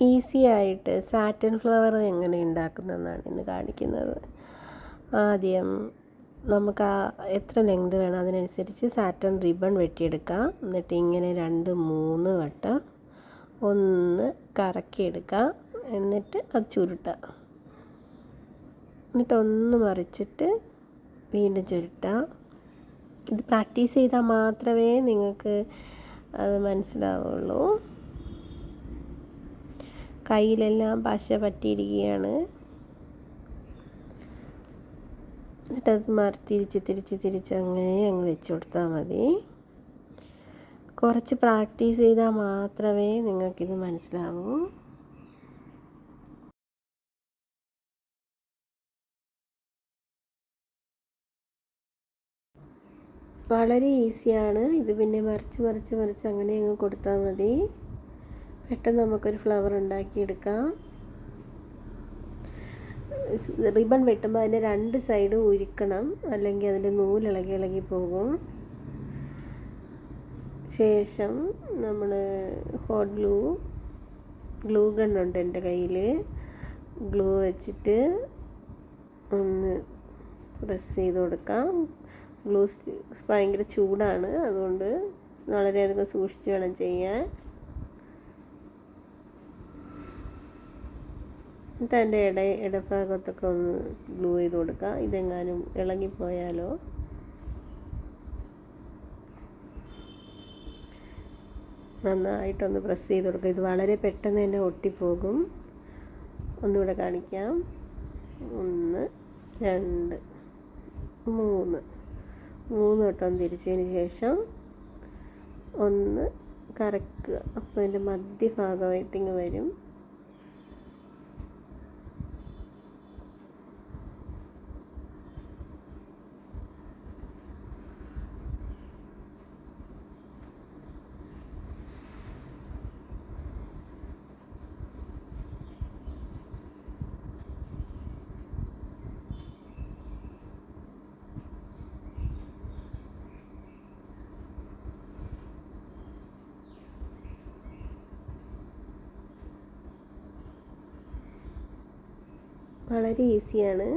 Easy ആയിട്ട് satin flower എങ്ങനെ ഉണ്ടാക്കുന്നതെന്നാണ് ഇന്ന് കാണിക്കുന്നത്. ആദ്യം നമുക്ക് ആ എത്ര ലെങ്ത് വേണം അതിനനുസരിച്ച് സാറ്റൻ റിബൺ വെട്ടിയെടുക്കാം. എന്നിട്ട് ഇങ്ങനെ രണ്ട് മൂന്ന് വട്ടം ഒന്ന് കറക്കിയെടുക്കാം. എന്നിട്ട് അത് ചുരുട്ടുക എന്നിട്ട് ഒന്ന് മറിച്ചിട്ട് വീണ്ടും ചുരുട്ടുക ഇത് പ്രാക്ടീസ് ചെയ്താൽ മാത്രമേ നിങ്ങൾക്ക് അത് മനസ്സിലാവുള്ളൂ. കയ്യിലെല്ലാം പശ പറ്റിയിരിക്കുകയാണ്. എന്നിട്ടത് മാറി തിരിച്ച് തിരിച്ച് തിരിച്ച് അങ്ങനെ അങ്ങ് വെച്ച് കൊടുത്താൽ മതി. കുറച്ച് പ്രാക്ടീസ് ചെയ്താൽ മാത്രമേ നിങ്ങൾക്കിത് മനസ്സിലാവൂ. വളരെ ഈസിയാണ്. ഇത് പിന്നെ മറിച്ച് മറിച്ച് മറിച്ച് അങ്ങനെ അങ്ങ് കൊടുത്താൽ മതി. പെട്ടെന്ന് നമുക്കൊരു ഫ്ലവർ ഉണ്ടാക്കിയെടുക്കാം. റിബൺ വെട്ടുമ്പോൾ അതിന്റെ രണ്ട് സൈഡും ഉരുക്കണം. അല്ലെങ്കിൽ അതിന്റെ നൂൽ ഇളകി ഇളകി പോകും. ശേഷം നമ്മൾ ഹോട്ട് ഗ്ലൂ ഗ്ലൂ ഗണ്ണുണ്ട് എന്റെ കയ്യിൽ ഗ്ലൂ വെച്ചിട്ട് ഒന്ന് പ്രസ് ചെയ്ത് കൊടുക്കാം. ഗ്ലൂ ഭയങ്കര ചൂടാണ്. അതുകൊണ്ട് വളരെയധികം സൂക്ഷിച്ച് വേണം ചെയ്യാൻ. എന്നിട്ട് അതിന്റെ ഇട ഇടഭാഗത്തൊക്കെ ഒന്ന് ഗ്ലൂ ചെയ്ത് കൊടുക്കുക ഇതെങ്ങാനും ഇളകിപ്പോയാലോ? നന്നായിട്ടൊന്ന് പ്രസ് ചെയ്ത് കൊടുക്കുക ഇത് വളരെ പെട്ടെന്ന് തന്നെ ഒട്ടിപ്പോകും. ഒന്നുകൂടെ കാണിക്കാം. ഒന്ന് രണ്ട് മൂന്ന്. മൂന്ന് വട്ടം തിരിച്ചതിന് ശേഷം ഒന്ന് കറക്കുക. അപ്പോൾ അതിന്റെ മധ്യഭാഗമായിട്ട് ഇങ്ങ് വരും. വളരെ ഈസിയാണ്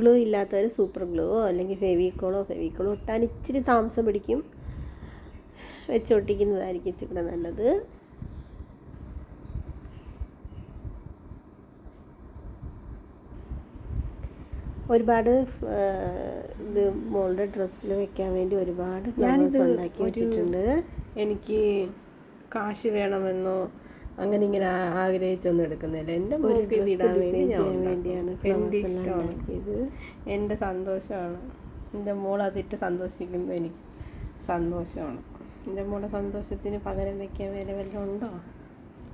ഗ്ലൂ ഇല്ലാത്തവർ സൂപ്പർ ഗ്ലൂവോ അല്ലെങ്കിൽ ഫെവിക്കോളോ ഫെവിക്കോളോ ഒട്ടാൻ ഇച്ചിരി താമസം പിടിക്കും. വെച്ചൊട്ടിക്കുന്നതായിരിക്കും ഇച്ചിരി നല്ലത്. ഒരുപാട് ഇത് മോളുടെ ഡ്രസ്സിൽ വെക്കാൻ വേണ്ടി ഒരുപാട് ഫ്ലവേഴ്സ് ഉണ്ടാക്കി വെച്ചിട്ടുണ്ട്. എനിക്ക് കാശ് വേണമെന്നോ അങ്ങനെ ഇങ്ങനെ ആഗ്രഹിച്ചൊന്നും എടുക്കുന്നില്ല. എന്റെ ഇത് ഇടാൻ വേണ്ടി ഞാൻ വേണ്ടിയാണ് എന്റെ ഇഷ്ടമാണ് ഉണ്ടാക്കിയത്. എന്റെ സന്തോഷമാണ്. എന്റെ മോൾ അതിട്ട് സന്തോഷിക്കുമ്പോൾ എനിക്ക് സന്തോഷമാണ്. എന്റെ മോളുടെ സന്തോഷത്തിന് പകരം വയ്ക്കാൻ വേറെ വല്ലതും ഉണ്ടോ?